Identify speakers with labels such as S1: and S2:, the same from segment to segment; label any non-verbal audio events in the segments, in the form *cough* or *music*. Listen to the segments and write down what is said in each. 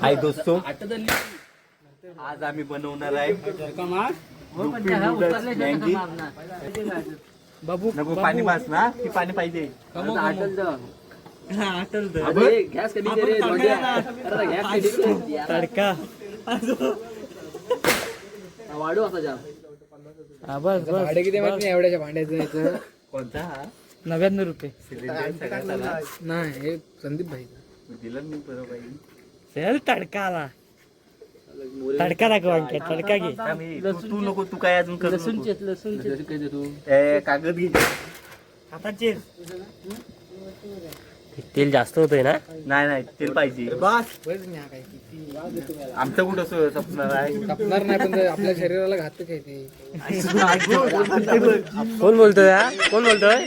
S1: हाय दोस्तो. आज आम्ही बनवणार आहे नूडल्स मॅगी.
S2: बाबू
S1: नको पाणी मास ना. की पाणी पाहिजे.
S3: तडका
S2: वाढू
S3: हा बस बस
S2: भाडे किती माहिती नाही एवढ्याच्या भांड्याचं याचं
S1: कोणता हा?
S3: नव्याण्णव रुपये.
S2: नाही हे संदीप भाई.
S1: दिलं
S3: चल तडका आला. तडका दाखव तडका घे.
S1: का मी- तू तू नको तू काय अजून करू नको.
S2: लसूण काय देतो?
S1: ए, कागद घे.
S3: आता चेर तेल जास्त होतंय ना?
S1: नाही नाही तेल पाहिजे. आमचं कुठं सो- संपणार आहे?
S2: कापणार नाही पण ते आपल्या शरीराला घातक आहे ते.
S3: कोण बोलतोय हा? कोण बोलतोय?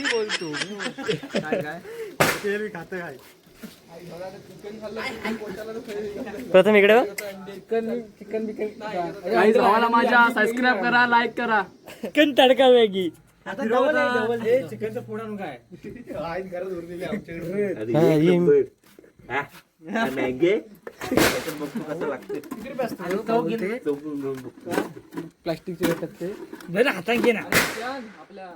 S3: प्रथम इकडे.
S2: चिकन बिकन माझ्या सबस्क्राईब करा लाईक करा.
S3: चिकन तडका मॅगी? हा,
S1: मॅगी.
S2: प्लास्टिकचे भेटतात ते
S3: बरं हातात घे ना.
S2: आपल्या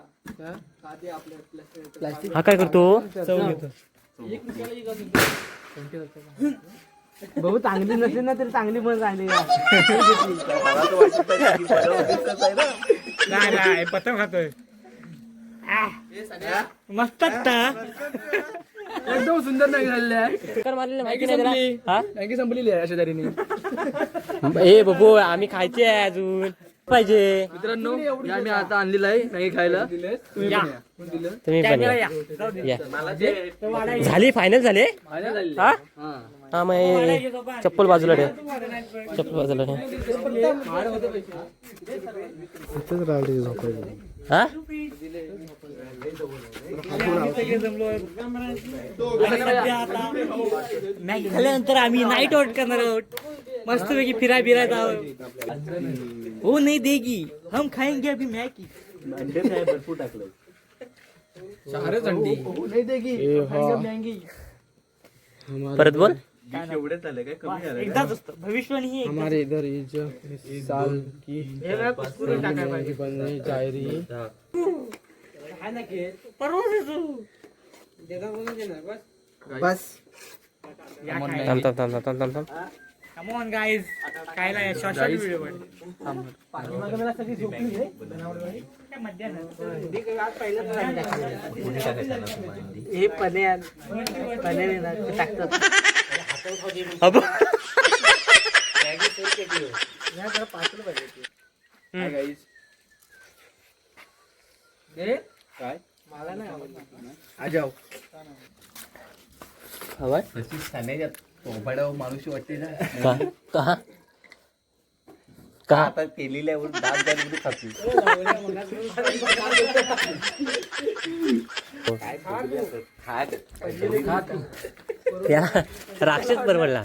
S2: प्लास्टिक
S3: हा काय करतो?
S2: भाऊ चांगली नसली ना तरी चांगली पण चांगली.
S3: नाही नाही पतंग खातोय. मस्त
S2: एकदम सुंदर नाही झालेले संपलेली आहे अशा तऱ्हेने
S3: ए बाबू आम्ही खायचे आहे अजून. पाहिजे
S2: मित्रांनो या मी आता आणलेलं आहे मॅगी खायला तुम्ही
S3: या.
S2: पण?
S3: तुम्ही पण या. या. झाली फायनल झाले हा.
S2: हा.
S3: हा मग हे चप्पल बाजूला ठेव चप्पल बाजूला ठेव हा? मॅगी खाल्ल्यानंतर आम्ही नाईट आउट करणार आहोत. मस्त पैकी फिराय फिरायत आहोत. हो नाही देगी. हम खाएंगे अभी मॅगी.
S1: अंडे नाही भरपूर टाकलंय.
S2: चारच अंडी. नाही दे की.
S3: परत बोल.
S1: डिश एवढे झाले काय? कमी झालं
S3: एकदाच असतं. भविष्यवाणी ही एकदाच.
S2: हमारे इधर ये जो इस साल की
S3: हे बघ, कुस्करून टाकायला पाहिजे.
S2: बनने जा रही
S3: परवाच येतो.
S2: बस.
S3: या खायला. थांब थांब थांब थांब थांब थांब. Come on guys. खायला या. शॉर्ट शॉर्ट व्हिडिओ हे पन्या पन्याने ना ते टाकतात.
S2: हाय गाईस काय?
S1: मला नाही
S2: आ जाओ।
S3: हवाय
S1: तशी खाण्याच्या पोपाड्यावर माणूस वाटते ना।
S3: का का का
S1: आता केलेल्यावर दात द्यायला खातो
S3: त्या राक्षस परवडला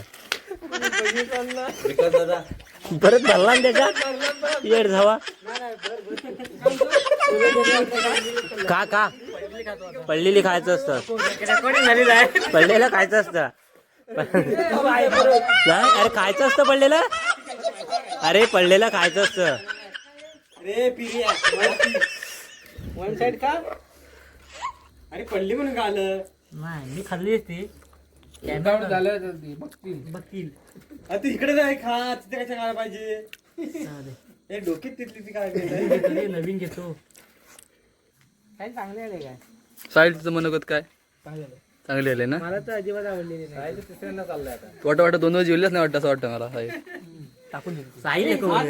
S3: परत भरला ना त्याच्यात येड धावा का का? पडलेली खायचं असतं. पडलेलं खायचं असतं. अरे खायचं असतं पडलेलं? अरे पडलेलं खायचं असतं.
S2: वन साइड का
S3: अरे पडली म्हणून का आलं नाही मी खाल्ली असती.
S2: झालं तर ते बघतील.
S3: बघतील.
S1: तू इकडे जाय खा तिथे कशा खायला पाहिजे? हे डोक्यात तिथली ती काय *laughs*
S3: नवीन घेतो
S2: काय चांगले आले काय?
S1: साईडचं मनोगत काय?
S2: चांगले आले.
S1: ना?
S2: मला तर अजिबात आवडलेली नाही. तिसऱ्यांदा चाललंय आता.
S1: वाटत वाटत दोन दिवस जेवलेच नाही वाटतं असं वाटतं मला साईड
S3: टाकून देतो साई येतो
S2: काय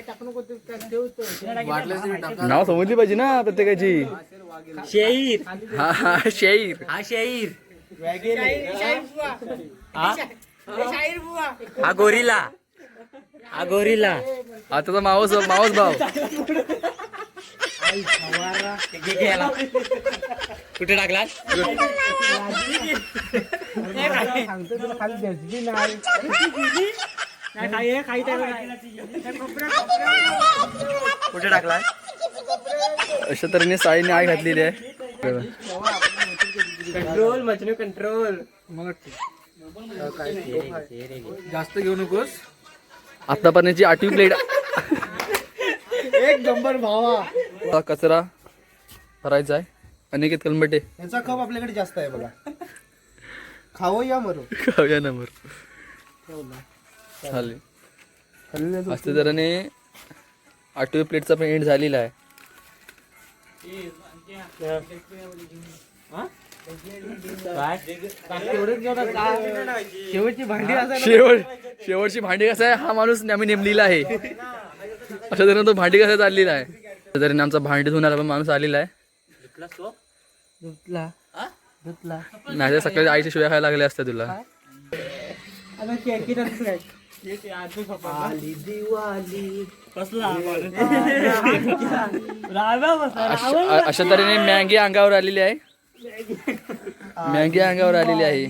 S2: टाकू नको. ते काय ठेवतो
S1: नाव समजली पाहिजे ना प्रत्येकाची.
S3: शेईर
S1: हा हा शाहीर.
S3: हा शेईर हा? हा गोरीला. हा गोरीला.
S1: हा त्याचा मावस मावस भाव
S3: कुठे टाकला? कुठे टाकला?
S1: अशा तऱ्हेने साईने आय घातलेली आहे.
S3: कंट्रोल मजनू कंट्रोल
S4: मला जास्त घेऊ नकोस. आतापर्यंतची आठवी प्लेट
S2: एक नंबर भावा.
S4: कचरा भरायचा आहे. अनिकेत कलमटे
S2: याचा कप आपल्याकडे जास्त आहे बघा. खावं या मरो.
S4: खाऊया नंबर चालेल. असते तऱ्हेने आठवी प्लेटचा पण एंड झालेला आहे.
S3: शेवटची भांडी
S4: शेवट शेवटची भांडी कसं आहे? हा माणूस आम्ही नेमलेला आहे. अशा तऱ्हेने तो भांडी कसा चाललेला आहे? अशा तऱ्हेने आमचा भांडी धुणारा पण माणूस आलेला आहे. नाही सकाळी आईच्या शिवाय खायला लागल्या असत्या तुला. अशा तऱ्हेने मॅगी अंगावर आलेली आहे. मॅगी अंगावर आलेली आहे.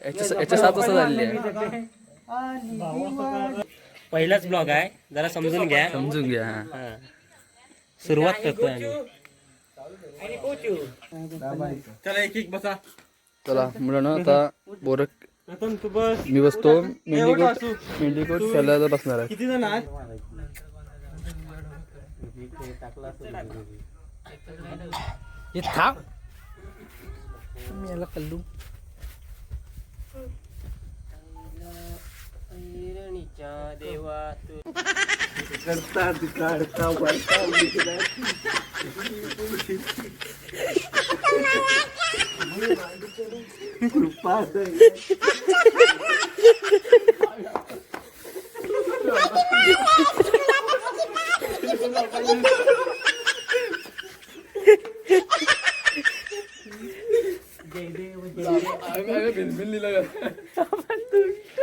S4: याच्या याच्या सात वाजता झालेली आहे.
S3: पहिलाच ब्लॉग आहे. जरा समजून घ्या.
S4: समजून घ्या हा.
S3: हा. सुरुवात करतोय आम्ही.
S4: चला मुलांना आता बोर
S3: तू बस.
S4: मी बसतो. मेंढीकोट मेंढीकोट त्याला बसणार आहे.
S3: किती जण आहेत? हे थांब.
S1: Cumi ala kelung. බිල්බිල්ලි ලග *laughs* *laughs*